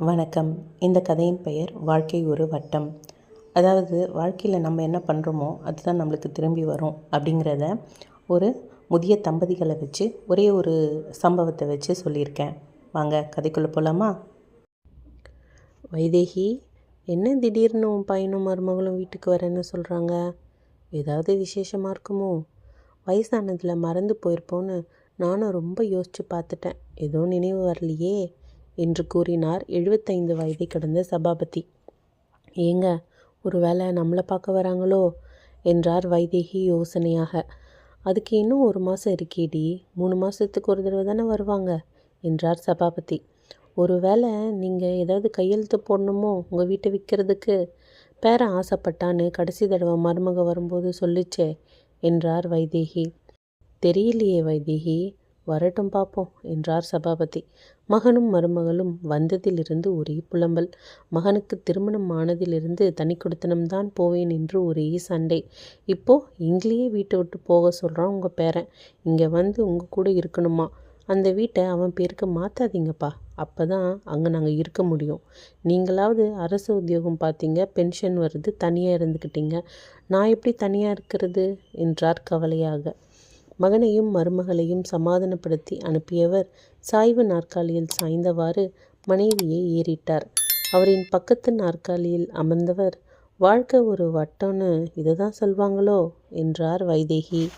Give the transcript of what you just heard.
வணக்கம். இந்த கதையின் பெயர் வாழ்க்கை ஒரு வட்டம். அதாவது வாழ்க்கையில் நம்ம என்ன பண்ணுறோமோ அதுதான் நம்மளுக்கு திரும்பி வரும் அப்படிங்கிறத ஒரு முதிய தம்பதிகளை வச்சு ஒரே ஒரு சம்பவத்தை வச்சு சொல்லியிருக்கேன். வாங்க கதைக்குள்ளே போகலாமா வைதேகி என்ன திடீர்னு உன் பையனும் மருமகளும் வீட்டுக்கு வரேன்னு சொல்கிறாங்க ஏதாவது விசேஷமாக இருக்குமோ? வயசானதில் மறந்து போயிருப்போன்னு நானும் ரொம்ப யோசித்து பார்த்துட்டேன். ஏதோ நினைவு வரலையே. என்று கூறினார் எழுபத்தைந்து வயதை கடந்த சபாபதி. ஏங்க ஒரு வேளை நம்மளை பார்க்க வராங்களோ? என்றார் வைதேகி யோசனையாக. அதுக்கு இன்னும் ஒரு மாதம் இருக்கேடி. மூணு மாதத்துக்கு ஒரு தடவை தானே வருவாங்க? என்றார் சபாபதி. ஒருவேளை நீங்கள் ஏதாவது கையெழுத்து போடணுமோ உங்கள் வீட்டை விற்கிறதுக்கு பேரன் ஆசைப்பட்டான்னு கடைசி தடவை மருமக வரும்போது சொல்லிச்சே என்றார் வைதேகி. தெரியலையே வைதேகி. வரட்டும் பார்ப்போம் என்றார் சபாபதி. மகனும் மருமகளும் வந்ததிலிருந்து ஒரே புலம்பல். மகனுக்கு திருமணம் ஆனதிலிருந்து தனி கொடுத்தனம்தான் போவேன் என்று ஒரே சண்டை. இப்போ இங்கேயே வீட்டை விட்டு போக சொல்கிறான் உங்கள் பேரன். இங்கே வந்து உங்கள் கூட இருக்கணுமா? அந்த வீட்டை அவன் பேருக்கு மாற்றாதீங்கப்பா அப்போ தான் அங்கே நாங்கள் இருக்க முடியும். நீங்களாவது அரசு உத்தியோகம் பார்த்தீங்க பென்ஷன் வருது தனியாக இருந்துக்கிட்டீங்க நான் எப்படி தனியாக இருக்கிறது? என்றார் கவலையாக. மகனையும் மருமகளையும் சமாதானப்படுத்தி அனுப்பியவர் சாய்வு நாற்காலியில் சாய்ந்தவாறு மனைவியை ஏறிட்டார். அவரின் பக்கத்து நாற்காலியில் அமர்ந்தவர் வாழ்க்கை ஒரு வட்டம்னு இதை தான் சொல்வாங்களோ? என்றார் வைதேகி.